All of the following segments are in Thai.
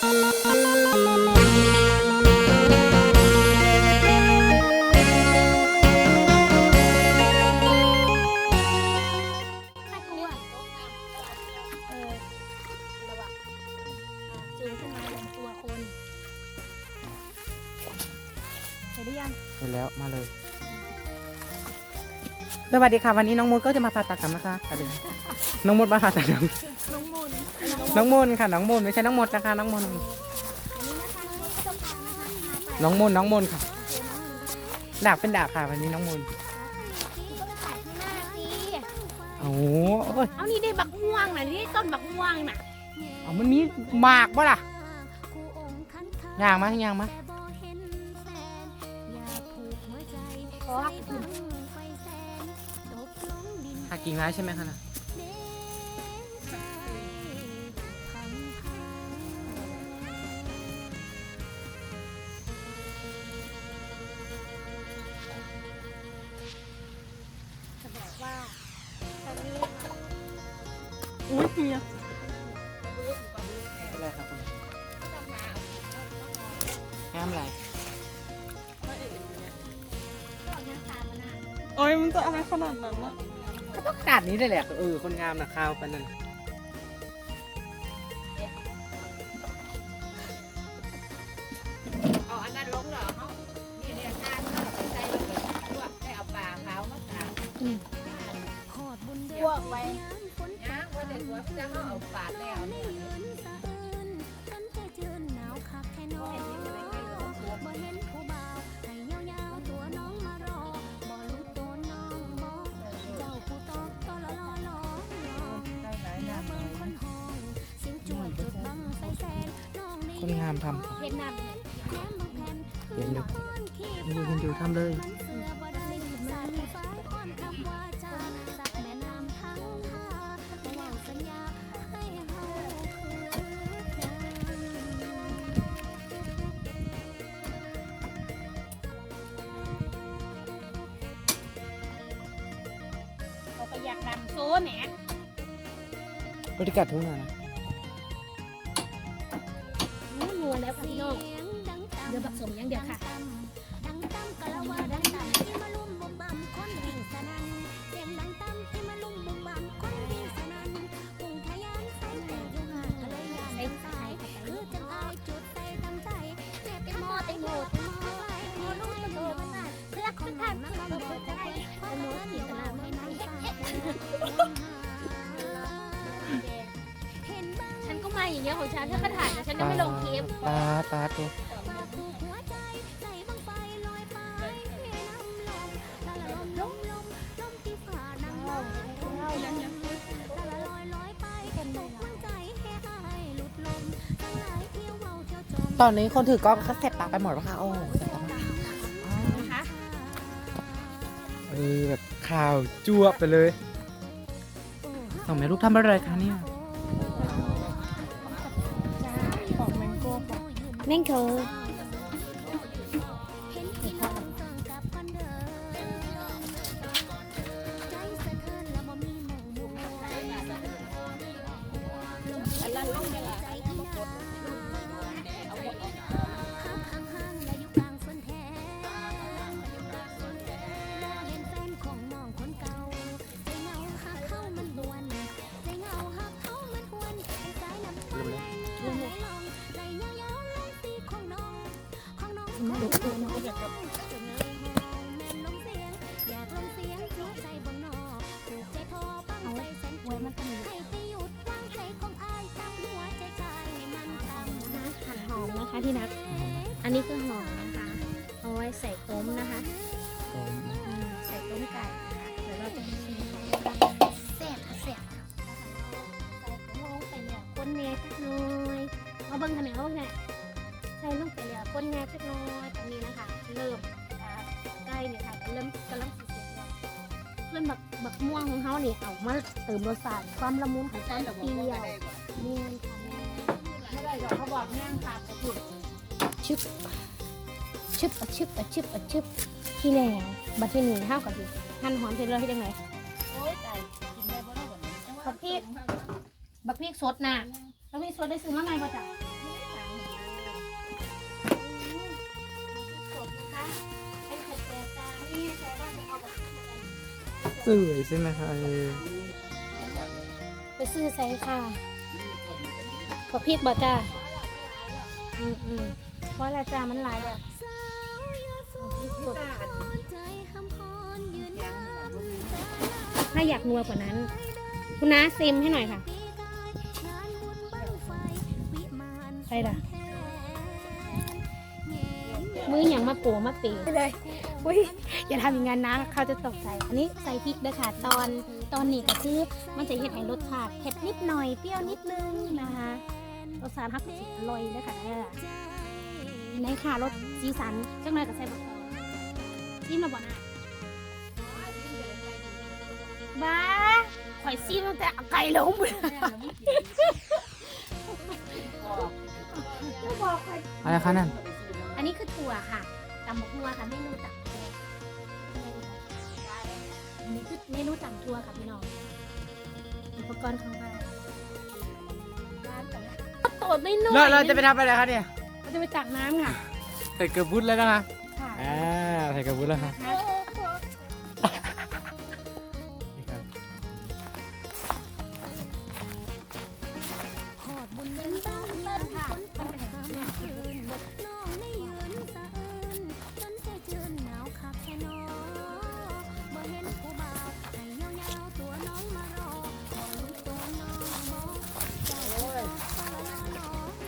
ถ้าตัวเออระวังอะจูงขึ้นมาอย่างตัวคนเห็นหรือยังเห็นแล้วมาเลยสวัสดีค่ะวันนี้น้องมดก็จะมาผ่าตัดกันนะคะค่ะเดี๋ยวน้องมดมาผ่าตัดกัน น้องมนต์น้องมนค่ะ น้องมนไม่ใช่น้องมดนะคะน้องมนอันนี้นะคะน้องมนต์ก็ต้องทำนะคะมาไปน้องมนน้องมนค่ะโอเคน้องมนต์ก็ดาบเป็นดาบค่ะวันนี้น้องมนพี่ก็ไปถ่ายข้างหน้าสิโอ้โหโอ้ยเอานี่ได้บักม่วงน่ะนี่ต้นบักม่วงน่ะเอามันมีหมากป่ะล่ะย่างมาย่างมาขอหากิ่งไม้ใช่ไหมคะน่ะจะ อุ้ยเปียอะไรครับคุณงามอะไรก็หน้าตามันน่ะโอ้ยมันจะอะไรขนาดนั้นอะก็ต้องกัดนี้ได้แหละ เออ คนงามนะข้าวปานนั่ ย่างว่าเด็กว่าจะเขาเอาปลาแล้วเนี่ยคนงามทำเวียดนามเนี่ยเห็นดูเห็นดูเห็นดูทำเลย กดังโซ่แหมบริการทุกหน่อยนะนัวแล้วค่ะพี่น้องเดี๋ยวผสมอย่างเดียวค่ะ ฉันก็มาอย่างเงี้ยของฉันถ้าก็ถ่ายแต่ฉันยังไม่ลงคลิปตาตาตัวหัวใจใส่บังไฟลอยไปน้ำลมลาละลมลมลมลมที่ฝ่านังลมลาละลอยลอยไปตกมันใจให้อายหลุดลมสลายเที่ยวเมาเที่ยวจมตอนนี้คนถือกล้องเขาเสร็จปากไปหมดแล้วค่ะ โอ้เสร็จปากมากนะคะเออแบบข่าวจั่วไปเลยสองแม่ลูกทำอะไรคะเนี่ย แคะที่นักอันนี้คือหอมนะคะ เอาไว้ใส่ต้มนะคะอืมใส่ต้มไก่นะคะเดี๋ยวเราจะมาชิมกันแซ่บค่ะแซ่บใส่ลงไปเนี่ยคนแหน่จักหน่อยเอาเบิ้งคะแนนเอาเบิ้งคะแนนใส่ลงไปเนี่ยคนแหน่จักหน่อยตรงนี้นะคะ เริ่มอ่าใกล้เนี่ยค่ะเริ่มกำลังสิเสร็จแล้วเพื่อนบักบักม่วงของเขาเนี่ยเอามาเติมรสชาติความละมุนของความเปรี้ยว นี่ค่ะแม่ไม่ไดอกเขาบอกแม่งขาดกระปุกชึบชึบชึบชึบชึบที่แนวบัตรที่หนึ่งเท่ากับที่หั่นหอมเร็จแล้วที่จัห้ยตาได้บ่ได้บ่นี้บักพริกบักพริกสดน่ะแล้วมีสดได้ซื้อมาไหม่บ่จ๊ะซื้อใช่ไหมคะไปซื้อใส่ค่ะ พอพริกบ่จ้าอืมอืมเพราะอะไรจ้ามันหลายแบบพริกสดถ้าอยากนัวกว่านั้น คุณน้าซิมให้หน่อยค่ะใช่ล่ะมืออย่างมาโปะมาเปะเลยอุ้ยอย่าทำอย่างนั้นนะเขาจะตกใจ อันนี้ใส่พริกด้วยค่ะตอนตอนนี้ก็คือมันจะเห็ดให้รสชาติเผ็ดนิดหน่อยเปรี้ยวนิดนึงนะคะร สชาติฮักสิอร่อยด้วยค่ะในค่ะรสสีสันจังเลยกับใส่บักตองจิ้มมาบ่นะบ้าข่อยซีมตั้งแต่เอาไก่ลงบอกข่อยอะไรคะนั่นอันนี้คือถั่วค่ะตำบักถั่วค่ะเมนูตับอันนี้คือเมนูตำถั่วค่ะพี่น้องอุปกรณ์ของเรา อดไม่น้อยเราเราจะไปทำอะไรคะเนี่ยเราจะไปตักน้ำค่ะใส่กระบุดแล้วนะคะค่ะอ่าใส่กระบุดแล้วค่ะ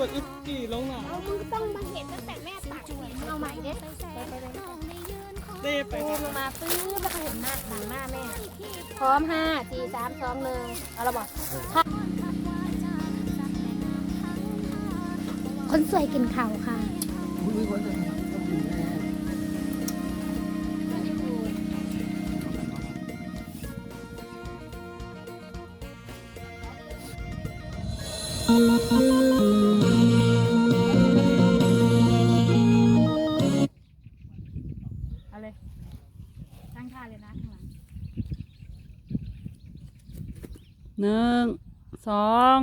กดอีกกี่ลงหนาเอามึงต้องมาเห็นตั้งแต่แม่ตักมึงเอาใหม่เด็ดไปแสนน้องได้ยืนขอเต้ไปปูกันลงมาปื้อแล้วก็เห็นหน้าหลังหน้าแม่ พร้อมห้าสี่สามสองหนึ่งเอาละบอกคนสวยกินข่าวค่ะเอา สอง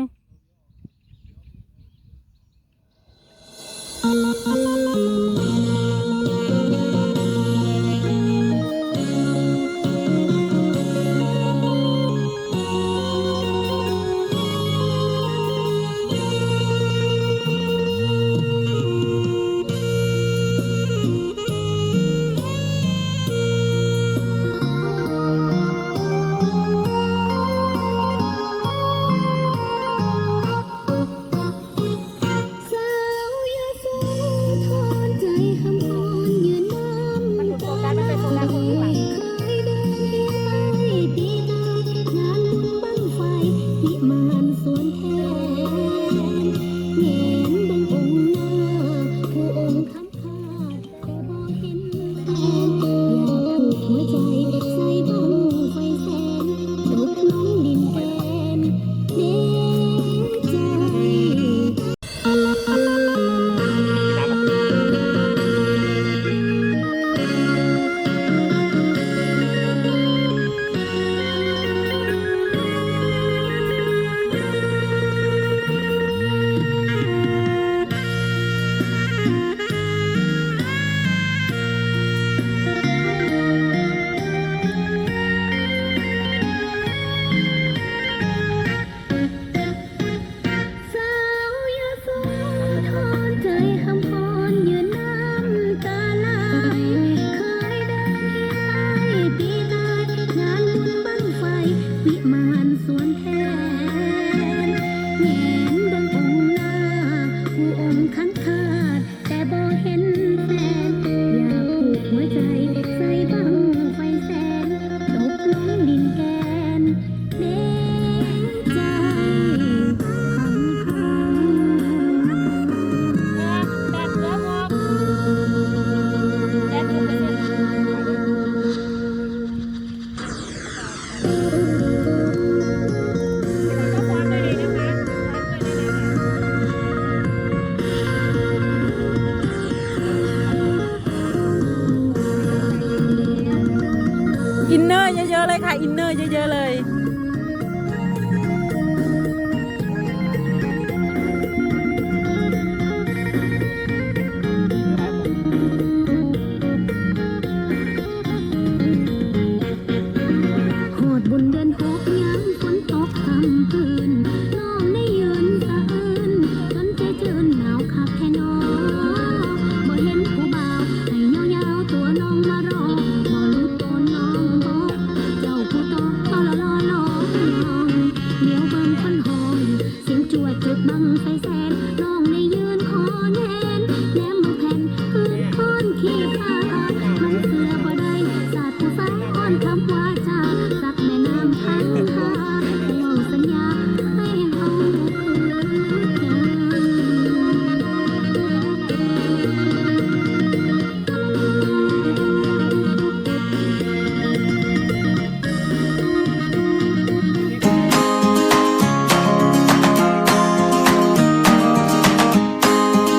ก็